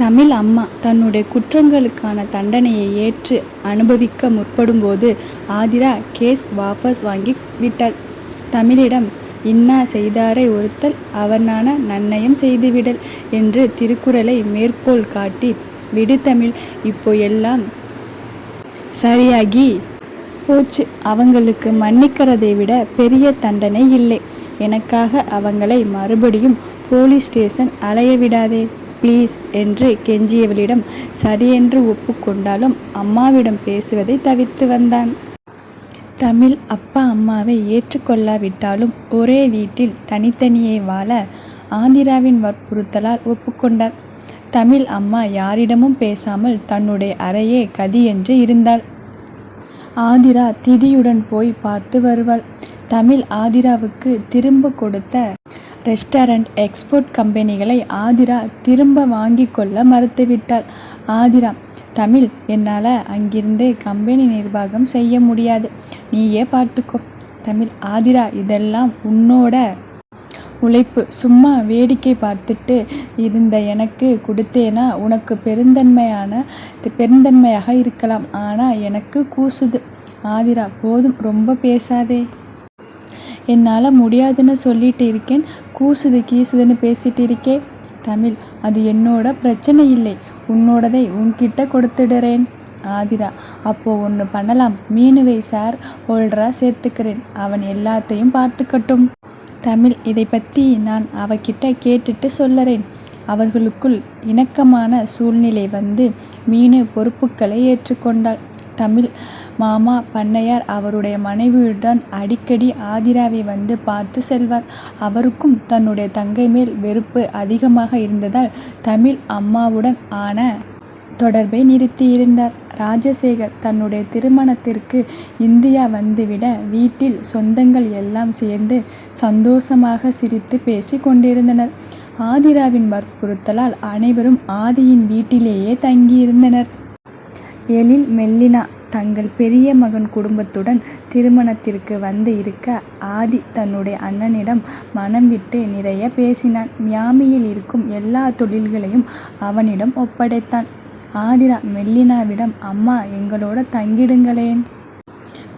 தமிழ் அம்மா தன்னுடைய குற்றங்களுக்கான தண்டனையை ஏற்று அனுபவிக்க முற்படும்போது ஆதிரா கேஸ் வாபஸ் வாங்கி விட்டாள். தமிழிடம் இன்னா செய்தாரை ஒருத்தல் அவனான நன்னயம் செய்துவிடல் என்று திருக்குறளை மேற்கோள் காட்டி விடு தமிழ் இப்போ எல்லாம் சரியாகி போச்சு அவங்களுக்கு மன்னிக்கிறதை விட பெரிய தண்டனை இல்லை. எனக்காக அவங்களை மறுபடியும் போலீஸ் ஸ்டேஷன் அலைய விடாதே ப்ளீஸ் என்று கெஞ்சியவளிடம் சரியென்று ஒப்புக்கொண்டாலும் அம்மாவிடம் பேசுவதை தவிர்த்து வந்தான். தமிழ் அப்பா அம்மாவை ஏற்றுக்கொள்ளாவிட்டாலும் ஒரே வீட்டில் தனித்தனியே வாழ ஆந்திராவின் வற்புறுத்தலால் ஒப்புக்கொண்டார். தமிழ் அம்மா யாரிடமும் பேசாமல் தன்னுடைய அறையே கதி என்று இருந்தாள். ஆதிரா திதியுடன் போய் பார்த்து வருவாள். தமிழ் ஆதிராவுக்கு திரும்ப கொடுத்த ரெஸ்டாரண்ட் எக்ஸ்போர்ட் கம்பெனிகளை ஆதிரா திரும்ப வாங்கிக் கொள்ள மறுத்துவிட்டாள். ஆதிரா தமிழ் என்னால அங்கிருந்து கம்பெனி நிர்வாகம் செய்ய முடியாது. நீயே பார்த்துக்கோ. தமிழ் ஆதிரா இதெல்லாம் உன்னோட உழைப்பு. சும்மா வேடிக்கை பார்த்துட்டு இருந்த எனக்கு கொடுத்தேன்னா உனக்கு பெருந்தன்மையாக இருக்கலாம். ஆனா எனக்கு கூசுது. ஆதிரா போதும் ரொம்ப பேசாதே. என்னால முடியாதுன்னு சொல்லிட்டு இருக்கேன். கூசுது கீசுதுன்னு பேசிட்டு இருக்கே. தமிழ் அது என்னோட பிரச்சனை இல்லை. உன்னோடதை உன்கிட்ட கொடுத்துடுறேன். ஆதிரா அப்போ ஒன்று பண்ணலாம் மீனுவை சார் ஹோல்டரா சேர்த்துக்கிறேன். அவன் எல்லாத்தையும் பார்த்துக்கட்டும். தமிழ் இதை பற்றி நான் அவகிட்ட கேட்டுட்டு சொல்லறேன். அவர்களுக்குள் இணக்கமான சூழ்நிலை வந்து மீனு பொறுப்புகளை ஏற்றுக்கொண்டாள். தமிழ் மாமா பண்ணையார் அவருடைய மனைவியுடன் அடிக்கடி ஆதிராவை வந்து பார்த்து செல்வார். அவருக்கும் தன்னுடைய தங்கை மேல் வெறுப்பு அதிகமாக இருந்ததால் தமிழ் அம்மாவுடன் ஆன தொடர்பை நிறுத்தியிருந்தார். ராஜசேகர் தன்னுடைய திருமணத்திற்கு இந்தியா வந்துவிட வீட்டில் சொந்தங்கள் எல்லாம் சேர்ந்து சந்தோஷமாக சிரித்து பேசிக் கொண்டிருந்தனர். ஆதிராவின் வற்புறுத்தலால் அனைவரும் ஆதியின் வீட்டிலேயே தங்கியிருந்தனர். எழில் மெல்லினா தங்கள் பெரிய மகன் குடும்பத்துடன் திருமணத்திற்கு வந்து இருக்க ஆதி தன்னுடைய அண்ணனிடம் மனம் விட்டு நிறைய பேசினான். மியாமியில் இருக்கும் எல்லா தொழில்களையும் அவனிடம் ஒப்படைத்தான். ஆதிரா மெல்லினாவிடம் அம்மா எங்களோட தங்கிடுங்களேன்.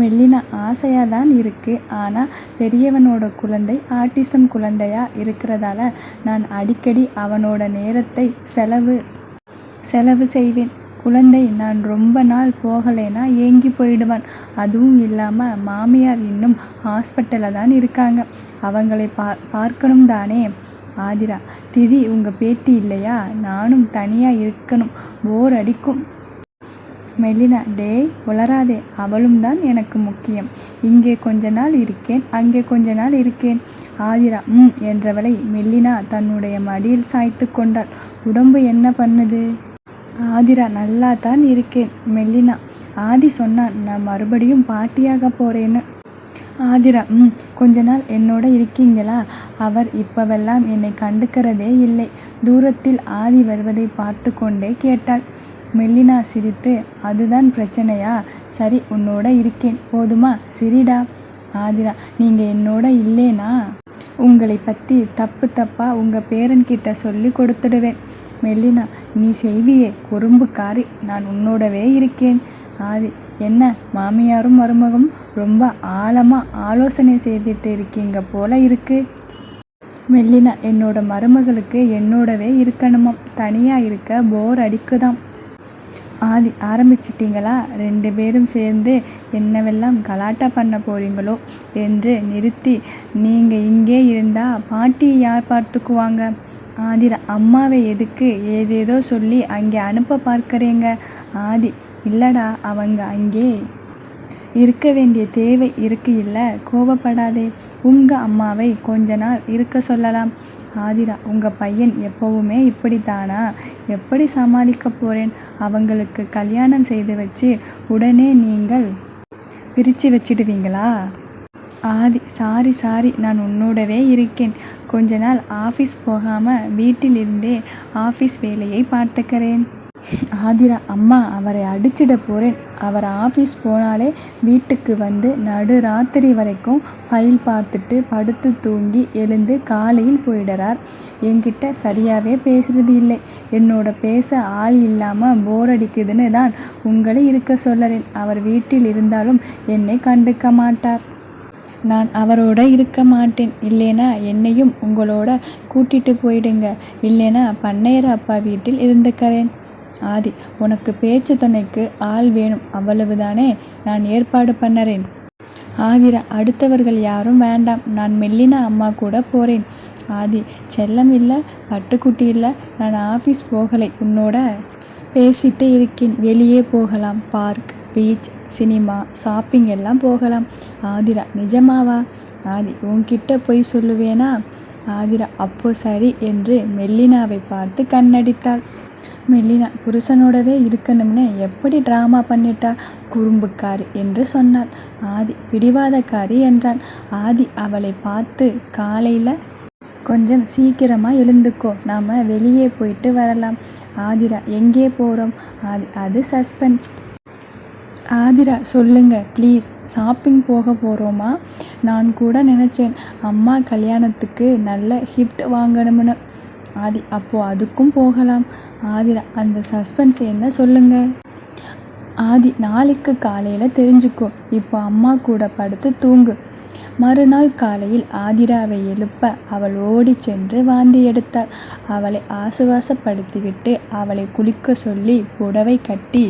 மெல்லினா ஆசையாக தான் இருக்குது ஆனால் பெரியவனோட குழந்தை ஆட்டிசம் குழந்தையாக இருக்கிறதால நான் அடிக்கடி அவனோட நேரத்தை செலவு செலவு செய்வேன். குழந்தை நான் ரொம்ப நாள் போகலைன்னா ஏங்கி போயிடுவான். அதுவும் இல்லாமல் மாமியார் இன்னும் ஹாஸ்பிட்டலில் தான் இருக்காங்க. அவங்களை பார்க்கணும் தானே. ஆதிரா திதி உங்கள் பேத்தி இல்லையா. நானும் தனியாக இருக்கணும் போர் அடிக்கும். மெல்லினா டேய் உளராதே அவளும் தான் எனக்கு முக்கியம். இங்கே கொஞ்ச நாள் இருக்கேன் அங்கே கொஞ்ச நாள் இருக்கேன். ஆதிரா ம் என்றவளை மெல்லினா தன்னுடைய மடியில் சாய்த்து கொண்டாள். உடம்பு என்ன பண்ணுது. ஆதிரா நல்லா தான் இருக்கேன். மெல்லினா ஆதி சொன்னான் நான் மறுபடியும் பாட்டியாக போறேன்னு. ஆதிரா ம் கொஞ்ச நாள் என்னோட இருக்கீங்களா. அவர் இப்பவெல்லாம் என்னை கண்டுக்கிறதே இல்லை. தூரத்தில் ஆதி வருவதை பார்த்து கொண்டே கேட்டாள். மெல்லினா சிரித்து அதுதான் பிரச்சனையா சரி உன்னோட இருக்கேன் போதுமா சிரிடா. ஆதிரா நீங்கள் என்னோட இல்லேனா உங்களை பற்றி தப்பு தப்பாக உங்கள் பேரன்கிட்ட சொல்லிக் கொடுத்துடுவேன். மெல்லினா நீ செய்வியே குறும்புக்காரி நான் உன்னோடவே இருக்கேன். ஆதி என்ன மாமியாரும் மருமகம் ரொம்ப ஆழமாக ஆலோசனை செய்துட்டு இருக்கீங்க போல இருக்கு. மெல்லினா என்னோட மருமகளுக்கு என்னோடவே இருக்கணுமாம். தனியாக இருக்க போர் அடிக்குதாம். ஆதி ஆரம்பிச்சிட்டிங்களா ரெண்டு பேரும் சேர்ந்து என்னவெல்லாம் கலாட்டா பண்ண போறீங்களோ என்று நிறுத்தி நீங்கள் இங்கே இருந்தால் பாட்டி யார் பார்த்துக்குவாங்க. ஆதிரா அம்மாவை எதுக்கு ஏதேதோ சொல்லி அங்கே அனுப்ப பார்க்குறேங்க ஆதி இல்லடா அவங்க அங்கே இருக்க வேண்டிய தேவை இருக்கு இல்லை கோபப்படாதே. உங்கள் அம்மாவை கொஞ்ச நாள் இருக்க சொல்லலாம். ஆதிரா உங்கள் பையன் எப்பவுமே இப்படித்தானா. எப்படி சமாளிக்கப் போகிறேன் அவங்களுக்கு கல்யாணம் செய்து வச்சு உடனே நீங்கள் பிரித்து வச்சிடுவீங்களா. ஆதி சாரி சாரி நான் உன்னோடவே இருக்கேன். கொஞ்ச நாள் ஆஃபீஸ் போகாமல் வீட்டில் இருந்தே வேலையை பார்த்துக்கறேன். ஆதிரா அம்மா அவரை அடிச்சிட போகிறேன் அவர் ஆஃபீஸ் போனாலே வீட்டுக்கு வந்து நடு ராத்திரி வரைக்கும் ஃபைல் பார்த்துட்டு படுத்து தூங்கி எழுந்து காலையில் போயிடுறார். என்கிட்ட சரியாகவே பேசுறது இல்லை. என்னோட பேச ஆள் இல்லாமல் போர் அடிக்குதுன்னு தான் உங்களை இருக்க சொல்லறேன். அவர் வீட்டில் இருந்தாலும் என்னை கண்டுக்க மாட்டார். நான் அவரோட இருக்க மாட்டேன். இல்லைனா என்னையும் உங்களோட கூட்டிட்டு போயிடுங்க. இல்லைனா பண்ணையர் அப்பா வீட்டில் இருந்துக்கிறேன். ஆதி உனக்கு பேச்சு துணைக்கு ஆள் வேணும். அவ்வளவுதானே? நான் ஏற்பாடு பண்ணறேன். ஆதிரா அடுத்தவர்கள் யாரும் வேண்டாம். நான் மெல்லினா அம்மா கூட போகிறேன் ஆதி செல்லம் இல்லை பட்டுக்குட்டி இல்லை. நான் ஆஃபீஸ் போகலை. உன்னோட பேசிட்டு இருக்கேன். வெளியே போகலாம். பார்க் பீச் சினிமா ஷாப்பிங் எல்லாம் போகலாம். ஆதிரா நிஜமாவா? ஆதி உன்கிட்ட போய் சொல்லுவேனா? ஆதிரா அப்போ சரி என்று மெல்லினாவை பார்த்து கண்ணடித்தாள். மெல்லினா புருஷனோடவே இருக்கணும்னு எப்படி ட்ராமா பண்ணிட்டா? குறும்புக்காரி என்று சொன்னாள். ஆதி பிடிவாதக்காரி என்றான். ஆதி அவளை பார்த்து காலையில் கொஞ்சம் சீக்கிரமாக எழுந்துக்கோ. நாம் வெளியே போயிட்டு வரலாம். ஆதிரா எங்கே போகிறோம் ஆதி அது சஸ்பென்ஸ். ஆதிரா சொல்லுங்கள் ப்ளீஸ் ஷாப்பிங் போக போகிறோமா நான் கூட நினச்சேன். அம்மா கல்யாணத்துக்கு நல்ல ஹிஃப்ட் வாங்கணும்னு. ஆதி அப்போது அதுக்கும் போகலாம். ஆதிரா அந்த சஸ்பென்ஸ் என்ன சொல்லுங்கள் ஆதி நாளைக்கு காலையில் தெரிஞ்சுக்கோ. இப்போ அம்மா கூட படுத்து தூங்கு. மறுநாள் காலையில் ஆதிராவை எழுப்ப அவள் ஓடி சென்று வாந்தி எடுத்தாள். அவளை ஆசுவாசப்படுத்திவிட்டு அவளை குளிக்க சொல்லி புடவை கட்டி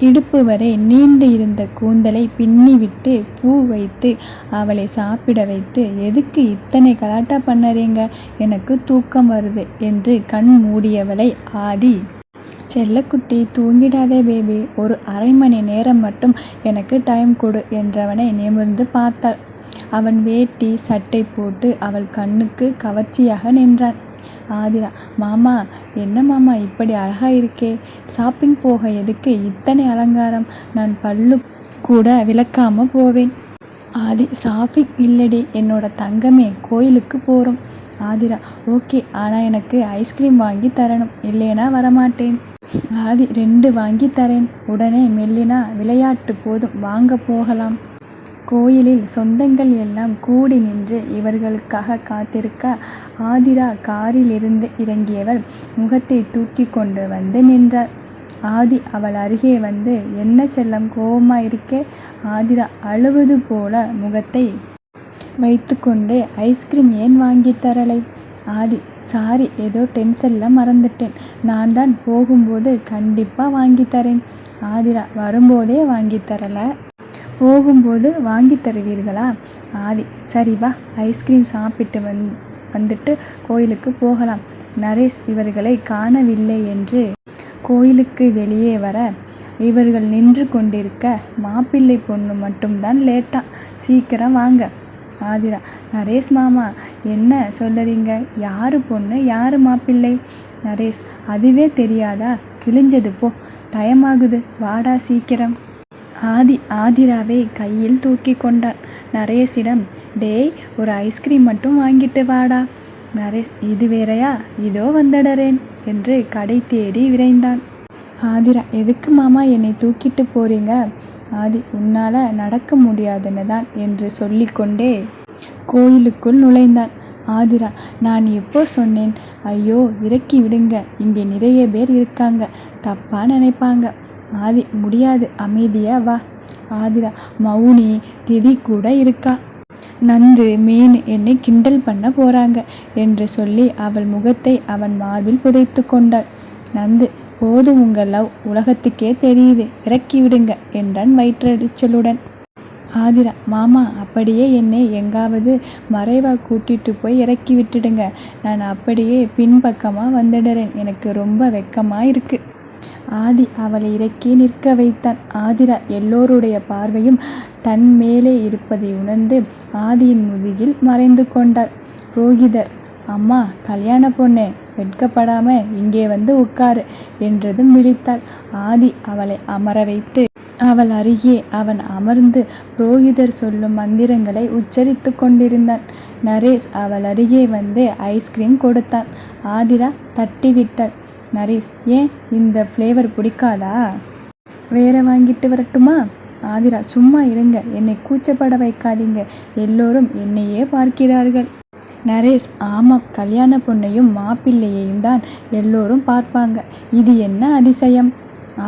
இடுப்பு வரை நீண்டு இருந்த கூந்தலை பின்னிவிட்டு பூ வைத்து அவளை சாப்பிட வைத்து எதுக்கு இத்தனை கலாட்டா பண்ணறீங்க? எனக்கு தூக்கம் வருது என்று கண் மூடியவளை ஆதி. செல்லக்குட்டி தூங்கிடாதே பேபி. ஒரு அரை மணி நேரம் மட்டும் எனக்கு டைம் கொடு என்றவனை நிமிர்ந்து பார்த்தாள். அவன் வேட்டி சட்டை போட்டு அவள் கண்ணுக்கு கவர்ச்சியாக நின்றான். ஆதிரா மாமா என்ன மாமா இப்படி அழகாக இருக்கே? ஷாப்பிங் போக எதுக்கு இத்தனை அலங்காரம்? நான் பல்லு கூட விளக்காமல் போவேன். ஆதி ஷாப்பிங் இல்லடி. என்னோட தங்கமே கோயிலுக்கு போகிறோம் ஆதிரா ஓகே. ஆனால் எனக்கு ஐஸ்கிரீம் வாங்கி தரணும். இல்லைனா வரமாட்டேன். ஆதி ரெண்டு வாங்கி தரேன். உடனே மெல்லினா விளையாட்டு போதும். வாங்க போகலாம். கோயிலில் சொந்தங்கள் எல்லாம் கூடி நின்று இவர்களுக்காக காத்திருக்க ஆதிரா காரிலிருந்து இறங்கியவள் முகத்தை தூக்கி கொண்டு வந்து நின்றாள். ஆதி அவள் அருகே வந்து என்ன செல்லம் கோபமாக இருக்கே? ஆதிரா அழுவது போல முகத்தை வைத்துக்கொண்டு ஐஸ்கிரீம் ஏன் வாங்கி தரலை? ஆதி சாரி ஏதோ டென்ஷனில் மறந்துட்டேன். நான் தான் போகும்போது கண்டிப்பாக வாங்கித் தரேன். ஆதிரா வரும்போதே வாங்கித் தரலை. போகும்போது வாங்கி தருவீர்களா? ஆதி சரி வா ஐஸ்கிரீம் சாப்பிட்டு வந் வந்துட்டு கோயிலுக்கு போகலாம். நரேஷ் இவர்களை காணவில்லை என்று கோயிலுக்கு வெளியே வர இவர்கள் நின்று கொண்டிருக்க மாப்பிள்ளை பொண்ணு மட்டும்தான் லேட்டா சீக்கிரம் வாங்க. ஆதிரா நரேஷ் மாமா என்ன சொல்லுறீங்க யாரு பொண்ணு? யாரு மாப்பிள்ளை? நரேஷ் அதுவே தெரியாதா? கிழிஞ்சது போ டைம் ஆகுது வாடா சீக்கிரம். ஆதி ஆதிராவை கையில் தூக்கி கொண்டான் நரேஷிடம் டேய் ஒரு ஐஸ்கிரீம் மட்டும் வாங்கிட்டு வாடா. நரேஷ் இது வேறையா? இதோ வந்துடறேன் என்று கடை தேடி விரைந்தான். ஆதிரா எதுக்கு மாமா என்னை தூக்கிட்டு போறீங்க? ஆதி உன்னால் நடக்க முடியாதுன்னு தான் என்று சொல்லிக்கொண்டே கோயிலுக்குள் நுழைந்தான். ஆதிரா நான் எப்போ சொன்னேன்? ஐயோ இறக்கி விடுங்க. இங்கே நிறைய பேர் இருக்காங்க. தப்பாக நினைப்பாங்க. ஆதி முடியாது. அமைதியா வா. ஆதிரா மௌனி திதி கூட இருக்கா? நந்து மீன் என்னை கிண்டல் பண்ண போறாங்க என்று சொல்லி அவள் முகத்தை அவன் மார்பில் புதைத்து கொண்டாள். நந்து போதும் உங்கள் லவ். உலகத்துக்கே தெரியுது. இறக்கி விடுங்க என்றான் வயிற்றெரிச்சலுடன். ஆதிரா மாமா அப்படியே என்னை எங்காவது மறைவா கூட்டிட்டு போய் இறக்கி விட்டுடுங்க. நான் அப்படியே பின்பக்கமாக வந்துடுறேன். எனக்கு ரொம்ப வெக்கமாக இருக்குது ஆதி அவளை இறக்கி நிற்க வைத்தான். ஆதிரா எல்லோருடைய பார்வையும் தன் மேலே இருப்பதை உணர்ந்து ஆதியின் முதுகில் மறைந்து கொண்டாள். புரோகிதர் அம்மா கல்யாண பொண்ணே வெட்கப்படாம இங்கே வந்து உட்காரு என்றதும் விழித்தாள். ஆதி அவளை அமர வைத்து அவள் அருகே அவன் அமர்ந்து புரோகிதர் சொல்லும் மந்திரங்களை உச்சரித்து கொண்டிருந்தான். நரேஷ் அவள் அருகே வந்து ஐஸ்கிரீம் கொடுத்தான். ஆதிரா தட்டிவிட்டாள். நரேஷ் ஏன் இந்த ஃப்ளேவர் பிடிக்காதா? வேற வாங்கிட்டு வரட்டுமா? ஆதிரா சும்மா இருங்க. என்னை கூச்சப்பட வைக்காதீங்க. எல்லோரும் என்னையே பார்க்கிறார்கள். நரேஷ் ஆமாம் கல்யாண பொண்ணையும் மாப்பிள்ளையையும் தான் எல்லோரும் பார்ப்பாங்க. இது என்ன அதிசயம்?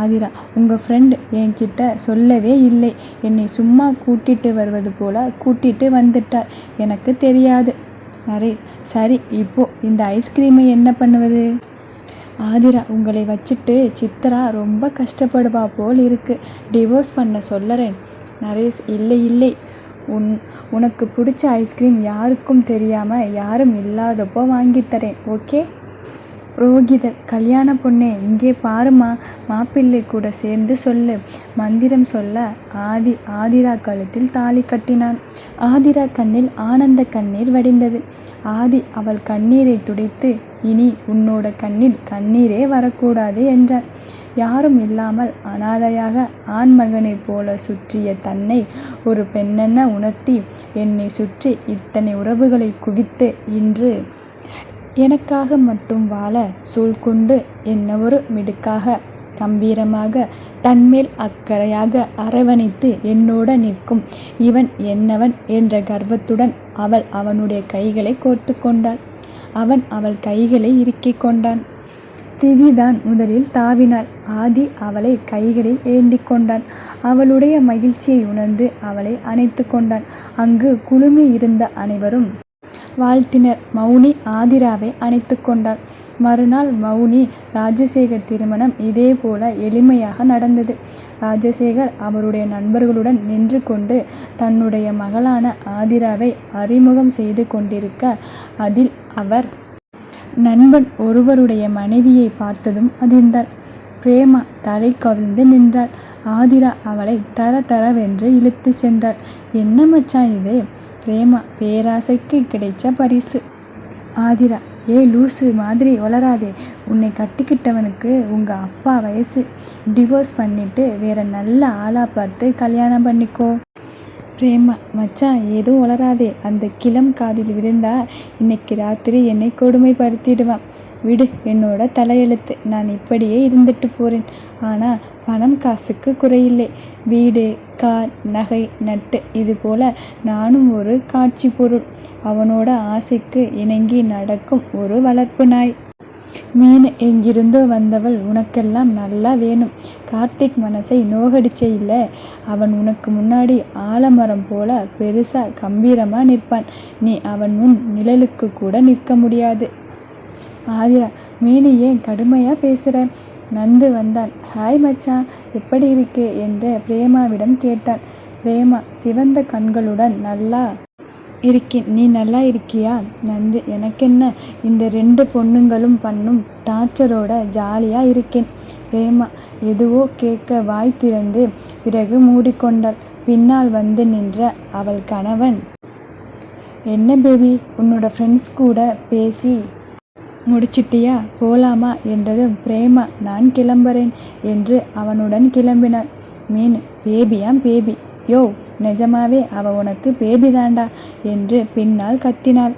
ஆதிரா உங்கள் ஃப்ரெண்டு என்கிட்ட சொல்லவே இல்லை. என்னை சும்மா கூட்டிட்டு வருவது போல கூட்டிட்டு வந்துட்டார். எனக்கு தெரியாது. நரேஷ் சரி இப்போது இந்த ஐஸ்கிரீமை என்ன பண்ணுவது? ஆதிரா உங்களை வச்சுட்டு சித்ரா ரொம்ப கஷ்டப்படுவா போல் இருக்கு. டிவோர்ஸ் பண்ண சொல்லறேன். நரேஷ் இல்லை இல்லை. உன் உனக்கு பிடிச்ச ஐஸ்கிரீம் யாருக்கும் தெரியாமல் யாரும் இல்லாதப்போ வாங்கித்தரேன் ஓகே? புரோகிதர் கல்யாண பொண்ணே இங்கே பாருமா. மாப்பிள்ளை கூட சேர்ந்து சொல்லு. மந்திரம் சொல்ல ஆதி ஆதிரா கழுத்தில் தாலி கட்டினான். ஆதிரா கண்ணில் ஆனந்த கண்ணீர் வடிந்தது. ஆதி அவள் கண்ணீரை துடைத்து இனி உன்னோட கண்ணில் கண்ணீரே வரக்கூடாது என்றார் யாரும் இல்லாமல் அனாதையாக ஆண்மகனைப் போல சுற்றிய தன்னை ஒரு பெண்ணென்ன உணர்த்தி என்னை சுற்றி இத்தனை உறவுகளை குவித்து இன்று எனக்காக மட்டும் வாழ சூழ்கொண்டு என்னவொரு மிடுக்காக கம்பீரமாக தன்மேல் அக்கறையாக அரவணைத்து என்னோட நிற்கும் இவன் என்னவன் என்ற கர்வத்துடன் அவள் அவனுடைய கைகளை கோர்த்து கொண்டாள். அவன் அவள் கைகளை இறுக்கிக் கொண்டான். திதிதான் முதலில் தாவினாள். ஆதி அவளை கைகளில் ஏந்தி கொண்டான். அவளுடைய மகிழ்ச்சியை உணர்ந்து அவளை அணைத்து கொண்டான். அங்கு குழுமி இருந்த அனைவரும் வாழ்த்தினர். மௌனி ஆதிராவை அணைத்து கொண்டாள். மறுநாள் மௌனி ராஜசேகர் திருமணம் இதே போல எளிமையாக நடந்தது. ராஜசேகர் அவருடைய நண்பர்களுடன் நின்று கொண்டு தன்னுடைய மகளான ஆதிராவை அறிமுகம் செய்து கொண்டிருக்க அதில் அவர் நண்பன் ஒருவருடைய மனைவியை பார்த்ததும் அதிர்ந்தாள் பிரேமா தலை கவிழ்ந்து நின்றாள். ஆதிரா அவளை தர தரவென்று இழுத்து சென்றாள். என்ன மச்சான் இது? பிரேமா பேராசைக்கு கிடைச்ச பரிசு. ஆதிரா ஏ லூசு மாதிரி வளராதே. உன்னை கட்டிக்கிட்டவனுக்கு உங்கள் அப்பா வயசு. டிவோர்ஸ் பண்ணிவிட்டு வேற நல்ல ஆளாக பார்த்து கல்யாணம் பண்ணிக்கோ. பிரேமா மச்சான் எதுவும் வளராதே. அந்த கிளம் காதில் விழுந்தா இன்னைக்கு ராத்திரி என்னை கொடுமைப்படுத்திடுவான். விடு என்னோட தலையெழுத்து. நான் இப்படியே இருந்துட்டு போகிறேன் ஆனால் பணம் காசுக்கு குறையில்லை. வீடு கார் நகை நட்டு. இது போல் நானும் ஒரு காட்சி பொருள். அவனோட ஆசைக்கு இணங்கி நடக்கும் ஒரு வளர்ப்பு நாய். மீன் எங்கிருந்தோ வந்தவள் உனக்கெல்லாம் நல்லா வேணும். கார்த்திக் மனசை நோகடிச்சே இல்லை. அவன் உனக்கு முன்னாடி ஆலமரம் போல பெருசா கம்பீரமா நிற்பான். நீ அவன் முன் நிழலுக்கு கூட நிற்க முடியாது. ஆதிரா மீனு ஏன் கடுமையா பேசுற? நந்து வந்தான். ஹாய் மச்சான் எப்படி இருக்கு? என்று பிரேமாவிடம் கேட்டான். பிரேமா சிவந்த கண்களுடன் நல்லா இருக்கேன் நீ நல்லா இருக்கியா? நந்து எனக்கென்ன? இந்த ரெண்டு பொண்ணுங்களும் பண்ணும் டார்ச்சரோட ஜாலியாக இருக்கேன். பிரேமா எதுவோ கேட்க வாய் திறந்து பிறகு மூடிக்கொண்டாள். பின்னால் வந்து நின்ற அவள் கணவன் என்ன பேபி? உன்னோட ஃப்ரெண்ட்ஸ் கூட பேசி முடிச்சிட்டியா? போலாமா? என்றதும் பிரேமா நான் கிளம்புறேன் என்று அவனுடன் கிளம்பினாள். மீன் பேபியாம் பேபி. யோ நிஜமாவே அவ உனக்கு பேபி தாண்டா என்று பின்னால் கத்தினாள்.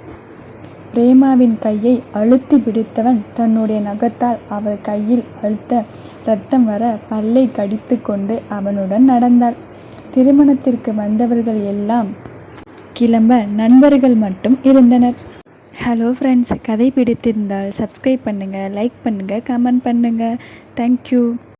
பிரேமாவின் கையை அழுத்தி பிடித்தவன் தன்னுடைய நகத்தால் அவள் கையில் அழுத்த ரத்தம் வர பல்லை கடித்து கொண்டு அவனுடன் நடந்தாள். திருமணத்திற்கு வந்தவர்கள் எல்லாம் கிளம்ப நண்பர்கள் மட்டும் இருந்தனர். ஹலோ ஃப்ரெண்ட்ஸ் கதை பிடித்திருந்தால் சப்ஸ்கிரைப் பண்ணுங்கள் லைக் பண்ணுங்கள் கமெண்ட் பண்ணுங்கள் தேங்க்யூ